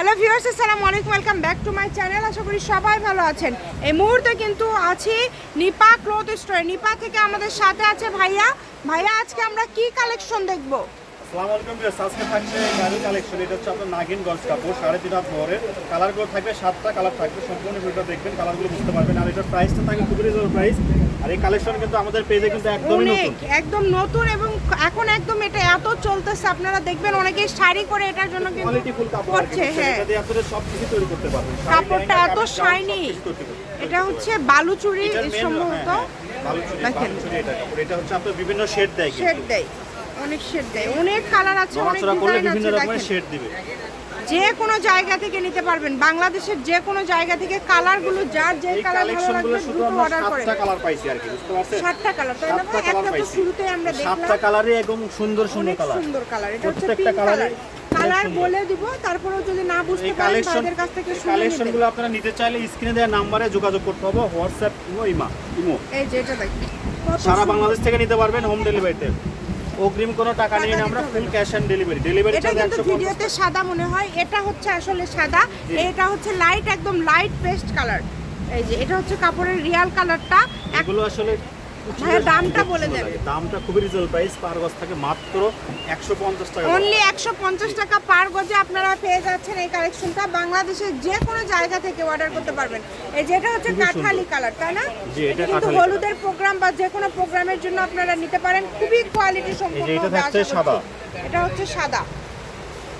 Hello viewers আসসালামু আলাইকুম welcome back to my channel আশা করি সবাই ভালো আছেন। এই মুহূর্তে কিন্তু আছি নিপা ক্লোথ স্টোরে নিপা থেকে আমাদের সাথে আছে ভাইয়া। ভাইয়া, আজকে আমরা কি কালেকশন দেখব? আসসালামু আলাইকুম ভিউয়ার্স আজকে থাকছে গাড়ি কালেকশন এটা হচ্ছে আপনার নাগিন গজ কাপড় সাড়ে তিন হাত ভরের কালারগুলো থাকবে সাতটা কালার থাকবে সম্পূর্ণ ভিডিও দেখবেন কালারগুলো বুঝতে পারবেন। আর এটার প্রাইসটা থাকবে খুবই রিজনেবল প্রাইস আর এই কালেকশন কিন্তু আমাদের পেজে কিন্তু একদমই নতুন। একদম নতুন এবং এখন একদম এটা এত চলতেছে আপনারা দেখবেন অনেকেই শাড়ি করে এটার জন্য কিন্তু কোয়ালিটি ফুল কাপড় করছে হ্যাঁ। এটা দিয়ে আপনারা সব কিছু তৈরি করতে পারবেন কাপড়টা এত শাইনি। এটা হচ্ছে বালুচুরি সম্ভবত। হ্যাঁ, হ্যাঁ, বালুচুরি। এটা কাপড়। এটা হচ্ছে আপনার বিভিন্ন শেড দেয় শেড দেয়। অনেক শেড দেয়। অনেক কালার আছে অনেক ডিজাইন বিভিন্ন আছে রকমের দেখেন। শেড দিবে। যে কোনো জায়গা থেকে নিতে পারবেন। বাংলাদেশের যে কোনো জায়গা থেকে কালারগুলো যার যে কালার ভালো কালেকশনগুলো লাগবে দ্রুত অর্ডার সাতটা কালার পাইছি আর কি বুঝতে পারছেন? সাতটা কালার তাই না সাতটা একটা তো শুরুতে আমরা সাতটা দেখলাম। কালারই একদম সুন্দর সুন্দর কালার সুন্দর কালার এটা হচ্ছে প্রত্যেকটা কালার কালার বলে দিব তারপরেও যদি না বুঝতে পারেন তাদের কাছ থেকে শুনে কালেকশনগুলো আপনারা নিতে চাইলে স্ক্রিনে দেওয়া নাম্বারে যোগাযোগ করতে হবে হোয়াটসঅ্যাপ ইমো ইমা ইমো এই যে এটা দেখেন। সারা বাংলাদেশ থেকে নিতে পারবেন হোম ডেলিভারিতে অগ্রিম কোনো টাকা নিয়ে না আমরা full cash on delivery delivery এটা কিন্তু ভিডিওতে সাদা মনে হয় এটা হচ্ছে আসলে সাদা। এটা হচ্ছে লাইট একদম লাইট পেস্ট কালার এই যে এটা হচ্ছে কাপড়ের রিয়াল কালারটা এগুলো আসলে ভাইয়া, দামটা বলে সুন্দর দেন। লাগে। দামটা খুবই রিজনেবল প্রাইস পার গজ থাকে মাত্র একশো পঞ্চাশ টাকা অনলি একশো পঞ্চাশ টাকা পার গজে আপনারা পেয়ে যাচ্ছেন এই কালেকশনটা বাংলাদেশের যে কোনো জায়গা থেকে অর্ডার করতে পারবেন। এই যেটা হচ্ছে কাঠালি কালার তাই না? এটা কিন্তু হলুদের প্রোগ্রাম বা যে কোনো প্রোগ্রামের জন্য আপনারা নিতে পারেন। খুবই কোয়ালিটি সম্পন্ন এটা। সাদা। এটা হচ্ছে সাদা।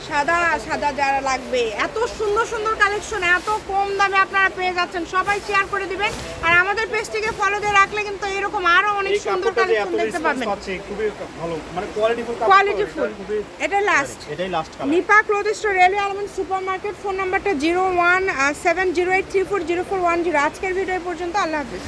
সাদা সাদা যারা লাগবে। এত সুন্দর সুন্দর কালেকশন এত কম দামে আপনারা পেয়ে যাচ্ছেন। সবাই শেয়ার করে দিবেন। আর আমাদের পেজটিকে ফলো দিয়ে রাখলে কিন্তু অনেক সুন্দর কালেকশন দেখতে পাবেন। খুবই ভালো মানে কোয়ালিটি ফুল কোয়ালিটি ফুল এটা লাস্ট এটাই last colour Nipa cloth store railway almond supermarket phone নাম্বারটা zero one seven zero eight three four zero four one zero আজকের ভিডিও পর্যন্ত আল্লাহ হাফিজ।